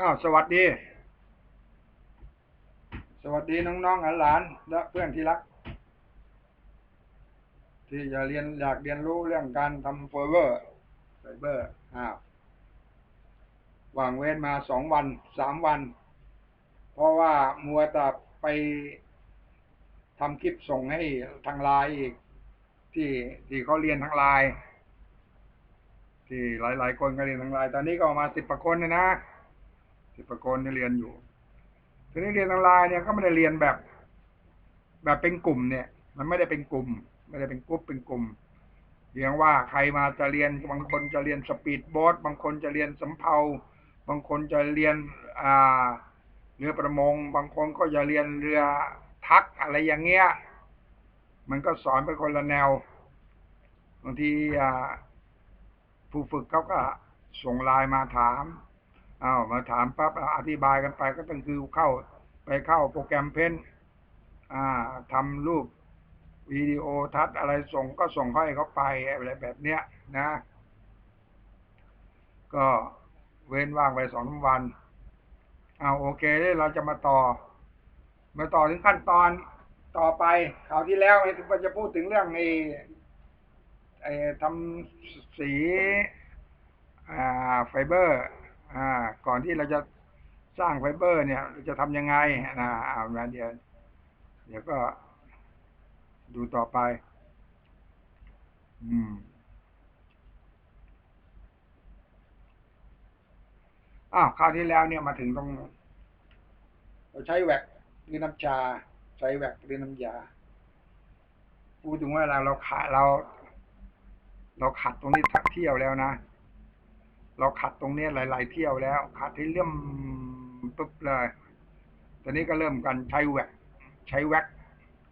อ้าวสวัสดี สวัสดีน้องๆหลานและเพื่อนที่รัก ที่จะเรียนอยากเรียนรู้เรื่องการทำไฟเบอร์ไฟเบอร์อ้าววางเว้นมาสองวันสามวัน เพราะว่ามัวแต่ไปทำคลิปส่งให้ทางไลน์อีก ที่ที่เขาเรียนทางไลน์ที่หลาย ๆ คนก็เรียนทางไลน์ตอนนี้ก็มาสิบประคนนะนะ สิบประคนที่เรียนอยู่ทีนี้เรียนทางไลน์เนี่ยก็ไม่ได้เรียนแบบ แบบเป็นกลุ่มเนี่ย มันไม่ได้เป็นกลุ่ม ไม่ได้เป็นกลุ่มเป็นกลุ่มเรียกว่าใครมาจะเรียนบางคนจะเรียนสปีดโบ๊ทบางคนจะเรียนสำเภาบางคนจะเรียนอ่าเรือประมง บางคนก็จะเรียนเรือทักอะไรอย่างเงี้ย มันก็สอนไปคนละแนวบางทีผู้ฝึกเขาก็ส่งไลน์มาถาม อ้าวมาถามปั๊บอธิบายกันไปก็ต้องคือเข้าไปเข้าโปรแกรมเพนอ่าทำรูปวิดีโอทัศอะไรส่งก็ส่งให้เขาไปอะไรแบบเนี้ยนะ ก็เว้นว่างไปสองวันเอาโอเคเราจะมาต่อ มาต่อถึงขั้นตอนต่อไปคราวที่แล้วไอ้ที่จะพูดถึงเรื่องไอ้ไอ้ทำสีอ่าไฟเบอร์ ก่อนที่เราจะสร้างไฟเบอร์ เนี่ยเราจะทำยังไงนะเอาละเดี๋ยวเดี๋ยวก็ดูต่อไป อืมอ้าวคราวที่แล้วเนี่ยมาถึงตรงเราใช้แวกหรือน้ำชา ใช้แวกหรือน้ำยาพูดถึงว่าเราเราขาเรา เราขัดตรงนี้ทักเที่ยวแล้วนะ เราขัดตรงนี้หลาย ๆ เที่ยวแล้ว ขัดให้เลื่อมปุ๊บเลยตอนนี้ก็เริ่มกันใช้แว็กใช้แว็ก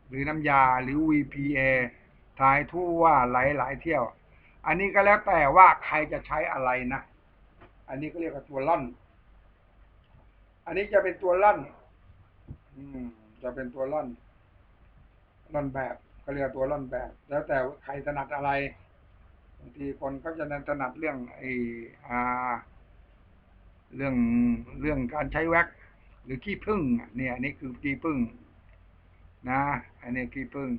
หรือน้ำยาหรือ VPA ทายทั่วหลายๆเที่ยว อันนี้ก็แล้วแต่ว่าใครจะใช้อะไรนะ อันนี้ก็เรียกว่าตัวล่อน อันนี้จะเป็นตัวล่อนอืมจะเป็นตัวล่อนล่อนแบบก็เรียกตัวล่อนแบบ แล้วแต่ใครถนัดอะไร บางทีคนก็จะถนัดเรื่องไอ้อาเรื่องเรื่องการใช้แว็กหรือขี้ผึ้งเนี่ยอันนี้คือขี้ผึ้งนะ อันนี้ขี้ผึ้ง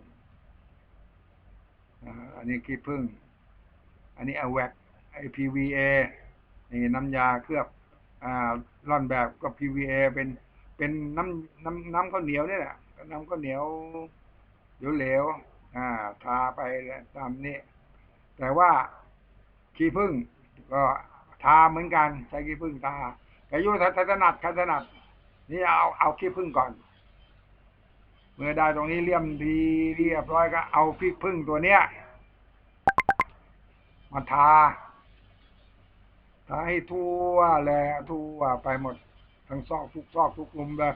อันนี้ขี้ผึ้งอันนี้เอาแว็กไอ PVA นี่น้ำยาเคลือบอ่าร่อนแบบก็ PVA เป็นเป็นน้ำน้ำน้ำข้าวเหนียวนี่แหละน้ำข้าวเหนียวเหลวๆอ่า ทาไปตามนี้ แต่ว่าขี้ผึ้งก็ทาเหมือนกันใช้ขี้ผึ้งทาแต่ยุทธถนัดถนัดนี่เอาเอาขี้ผึ้งก่อน เมื่อได้ตรงนี้เลี่ยมดีเรียบร้อยก็ เอาขี้ผึ้งตัวเนี้ยมาทาทาให้ทั่วแลทั่วไปหมดทั้งซอกทุกซอกทุกมุมเลย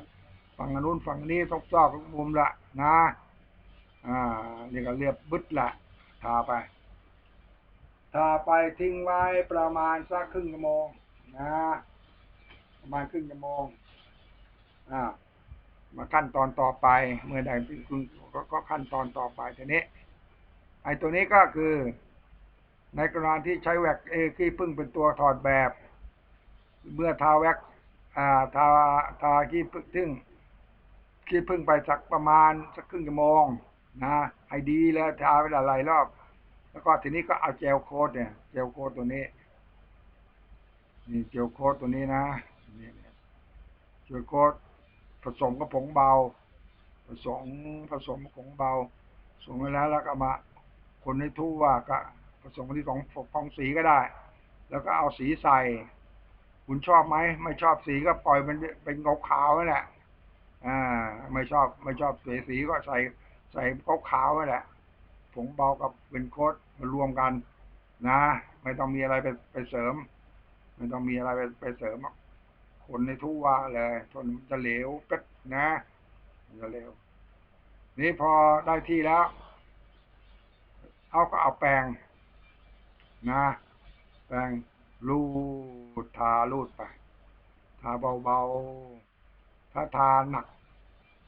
ฝั่งนู้นฝั่งนี้ทุกซอกทุกมุมละนะ อ่านี่ก็เรียบบึดละทาไป ทาไปทิ้งไว้ประมาณสักครึ่งชั่วโมงนะประมาณครึ่งชั่วโมงอ่ามาขั้นตอนต่อไปเมื่อใดคุณก็ขั้นตอนต่อไปทีนี้ไอ้ตัวนี้ก็คือในกรณีที่ใช้แว็กเอที่พึ่งเป็นตัวถอดแบบ เมื่อทาแว็กอ่าทาทาขี้พึ่งขี้พึ่งไปสักประมาณสักครึ่งชั่วโมงนะให้ดีแล้วทาไปหลายรอบ แล้วก็ทีนี้ก็เอาเจลโค้ดเนี่ย เจลโค้ดตัวนี้ นี่เจลโค้ดตัวนี้นะนี่เจลโค้ดผสมกับผงเบา ผสมผสมผงเบาผสมไปแล้วแล้วก็มาคนให้ทั่วก็ผสมที่สองฟองสีก็ได้ แล้วก็เอาสีใส่ คุณชอบไหมไม่ชอบสีก็ปล่อยมันเป็นเงาขาวนั่นแหละอ่า ไม่ชอบไม่ชอบสีสีก็ใส่ใส่เงาขาวนั่นแหละ ผงเบากับเป็นโค้ดมารวมกันนะ ไม่ต้องมีอะไรไปไปเสริม ไม่ต้องมีอะไรไปไปเสริมคนในทั่วเลยทนจะเหลวเป็ดนะจะเหลวนี่พอได้ที่แล้วเขาก็เอาแปรงนะ แปรงลูดทาลูดไปทาเบาๆถ้าทาหนัก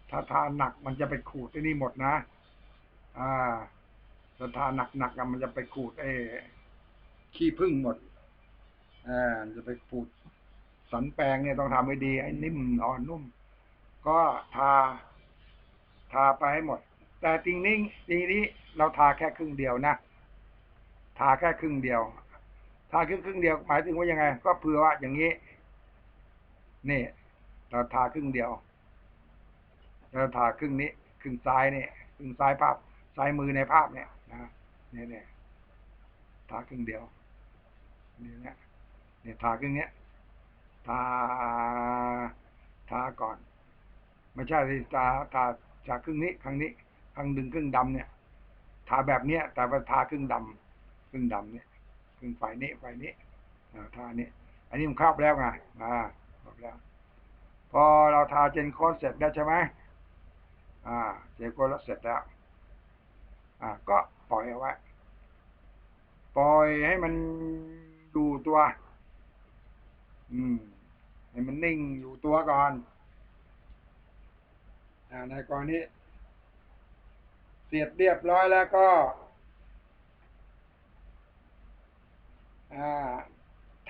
ถ้าทาหนักมันจะไปขูดไอ้นี่หมดนะ อ่า ถ้าทาหนักๆมันจะไปขูดไอ้ขี้พึ่งหมดอ่าจะไปขูดสันแปลงเนี่ยต้องทำให้ดีให้นิ่มอ่อนนุ่ม ก็ทาทาไปให้หมด แต่จริงนี้จริงนี้เราทาแค่ครึ่งเดียวนะทาแค่ครึ่งเดียว ทาครึ่งครึ่งเดียวหมายถึงว่ายังไง ก็เผื่อว่าอย่างนี้นี่เราทาครึ่งเดียวเราทาครึ่งนี้ครึ่งซ้ายเนี่ยครึ่งซ้ายภาพซ้ายมือในภาพเนี่ย เนี่ยเนี่ยทาครึ่งเดียวนี่เนี่ยเนี่ยทาครึ่งเนี้ยทาทาก่อน ไม่ใช่ที่ทาทาจากครึ่งนี้ครั้งนี้ครั้งดึงครึ่งดำเนี่ย ทาแบบเนี้ย แต่ว่าทาครึ่งดำครึ่งดำเนี่ยครึ่งฝ่ายนี้ฝ่ายนี้ทานี้อันนี้มันครอบแล้วไงอ่าครอบแล้ว พอเราทาเจนโคสเสร็จแล้วใช่ไหมอ่าเจนโคสเสร็จแล้ว อ่าก็ ปล่อยเอาไว้ปล่อยให้มันดูตัว อืม ให้มันนิ่งอยู่ตัวก่อนอ่าในกรณีเสียดเรียบร้อยแล้วก็อ่า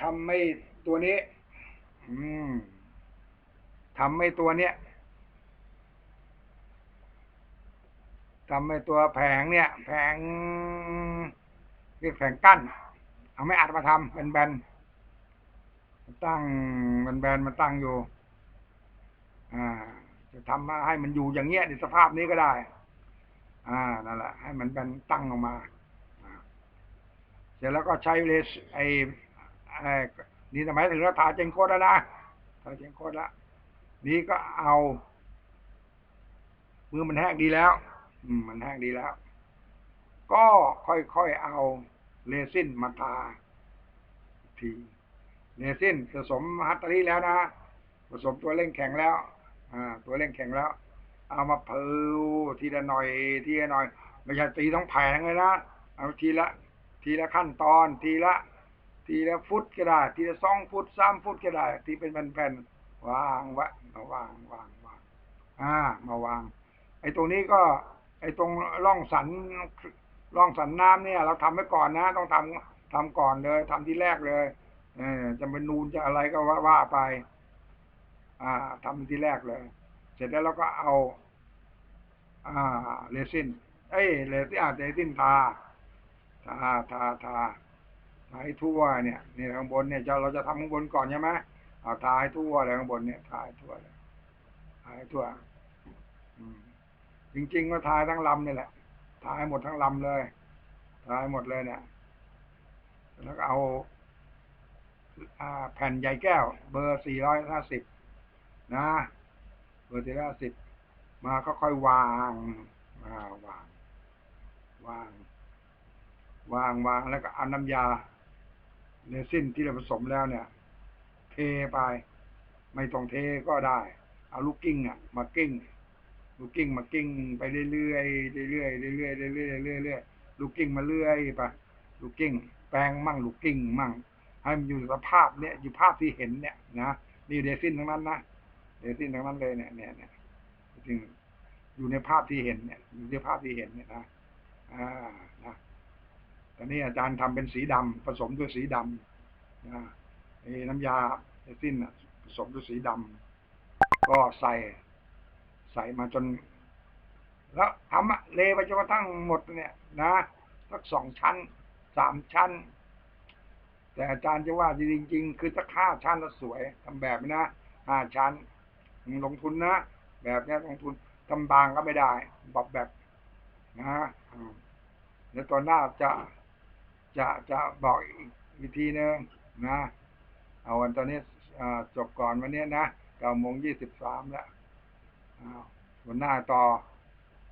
ทำให้ตัวนี้อืมทำให้ตัวเนี้ย ทำให้ตัวแผงเนี่ย แผงเรียกแผงกั้น เอาไม่อัดมาทำเป็นแบนตั้งเป็นแบนมาตั้งอยู่ อ่า จะทำมาให้มันอยู่อย่างเงี้ยในสภาพนี้ก็ได้ อ่านั่นแหละให้มันเป็นตั้งออกมาเสร็จแล้วก็ใช้เลสไอ้ไอ้นี่ทำไมถึงเราทาเจงโคตรแล้วนะทาเจงโคตรแล้วนี่ก็เอามือมันแห้งดีแล้ว มันแห้งดีแล้ว ก็ค่อยๆเอาเลซินมาทาทีเลซินผสมฮัตตารีแล้วนะผสมตัวเล่งแข็งแล้วอ่าตัวเล่งแข็งแล้ว เอามาเพิ่ทีละหน่อย ทีละหน่อยไม่ใช่ตีต้องแผงเลยนะเอาทีละ ทีละขั้นตอน ทีละ ทีละฟุตก็ได้ ทีละสองฟุตสามฟุตก็ได้ ทีเป็นแผ่นๆวางวะมาวางวางวางอ่ามาวาง ไอ้ตรงนี้ก็ ไอ้ตรงร่องสันร่องสันน้ำเนี่ย เราทำไว้ก่อนนะ ต้องทำทำก่อนเลยทำที่แรกเลยเออจะเป็นนูนจะอะไรก็ว่าว่าไป อ่าทำที่แรกเลย เสร็จแล้วเราก็เอา อ่าเรซินเอ้ยเรซินอ่าเรซินทาทาทาทาทาให้ทั่วเนี่ยนี่ข้างบนเนี่ยจะเราจะทำข้างบนก่อนใช่ไหมเอาทาให้ทั่วเลยข้างบนเนี่ยทาให้ทั่วเลยทาให้ทั่ว อืม จริง ๆ ก็ทายทั้งลำนี่แหละ ทาให้หมดทั้งลำเลย ทาให้หมดเลยเนี่ย แล้วก็เอาแผ่นใหญ่แก้ว เบอร์สี่ร้อยห้าสิบนะ เบอร์สี่ร้อยห้าสิบมาก็ค่อยวางมาวาง วาง วางวางแล้วก็เอาน้ำยาเนซินที่เราผสมแล้วเนี่ย เทไป ไม่ต้องเทก็ได้ เอาลูกกิ้งอะ มากิ้ง ลูกกิ้งมากิ้งไปเรื่อยๆเรื่อยเรื่อยเรื่อยเรื่อยเรื่อยลูกกิ้งมาเรื่อยไปลูกกิ้งแปลงมั่งลูกกิ้งมั่ง ให้มันอยู่สภาพเนี่ยอยู่ภาพที่เห็นเนี่ยนะนี่เดซินทั้งนั้นนะเดซินทั้งนั้นเลยเนี่ยเนี่ยเนี่ยจริงอยู่ในภาพที่เห็นเนี่ยอยู่ในภาพที่เห็นเนี่ยนะอ่านะตอนนี้อาจารย์ทำเป็นสีดำผสมด้วยสีดำนะไอ้น้ำยาเดซินผสมด้วยสีดำก็ใส่ ใส่มาจน แล้วทำอะเลไปจนกระทั่งหมดเนี่ยนะสักสองชั้นสามชั้น แต่อาจารย์จะว่าจริง ๆ คือสักห้าชั้นแล้วสวยทำแบบนะห้าชั้นลงทุนนะแบบนี้ลงทุนทำบางก็ไม่ได้บอกแบบนะเดี๋ยวตอนหน้าจะจะจะบอกอีกวิธีนึงนะ เอาวันตอนนี้จบก่อนวันนี้นะเก้าโมงยี่สิบสามแล้ว หัวหน้าต่อ